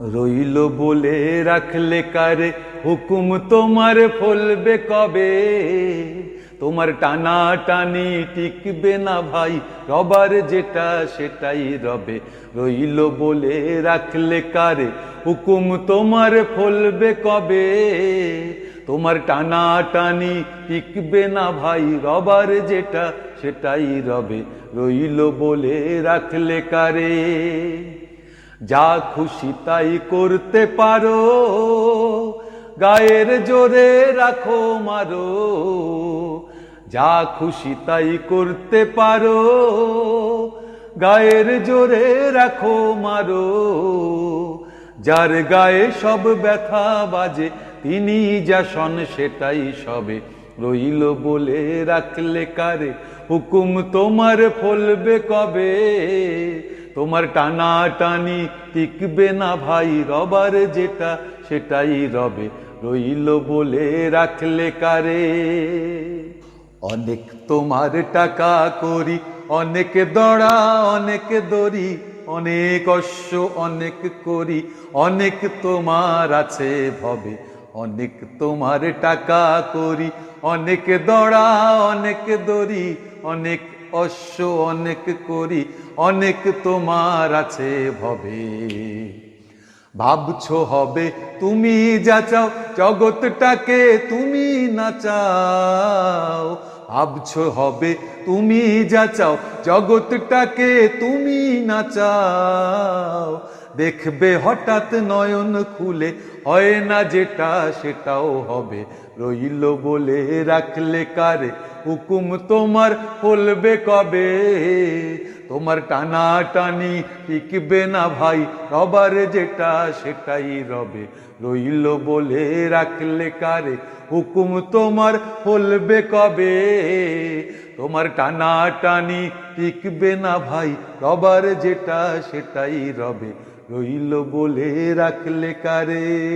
রইল বলে রাখলে কারে হুকুম? তোমার ফলবে কবে? তোমার টানা টানি টিকবে না ভাই, রবার যেটা সেটাই রবে। রইল বলে রাখলে কারে হুকুম? তোমার ফলবে কবে? তোমার টানা টানি টিকবে না ভাই, রবার যেটা সেটাই রবে। রইল বলে রাখলে কারে? যা খুশি তাই করতে পারো। গায়ের জোরে রাখো মারো। যা খুশি তাই করতে পারো। গায়ের জোরে রাখো মারো। যার গায়ে সব ব্যথা বাজে, তিনি যা শন সেটাই সবে। রইল বলে রাখলে কারে? হুকুম তোমার ফলবে কবে? তোমার টানা টানি টিকবে না ভাই, রবার যেটা, সেটাই রবে। রইল বলে রাখলে কারে? অনেক তোমার টাকা করি, অনেক দড়া, অনেক দড়ি, অনেক অশ্ব, অনেক করি, অনেক তোমার আছে ভবে। অনেক তোমার টাকা করি, অনেক দড়া, অনেক দড়ি, অনেক অশ্ব অনেক করি, অনেক তোমার আছে ভবে। ভাবছ হবে, তুমি যা চাও, জগৎটাকে তুমি না চাও। ভাবছ হবে, তুমি যা চাও, জগৎটাকে তুমি না চাও। দেখবে হঠাৎ নয়ন খুলে হয় না যেটা, সেটাও হবে। রইল বলে রাখলে কারে? হুকুম তোমার ফলবে কবে? তোমার টানা টানি টিকবে না ভাই, রবার যেটা, সেটাই রবে। রইল বলে রাখলে কারে? হুকুম তোমার ফলবে কবে? তোমার টানা টানি টিকবে না ভাই, রবার যেটা, সেটাই রবে। রইল বলে রাখলে কারে?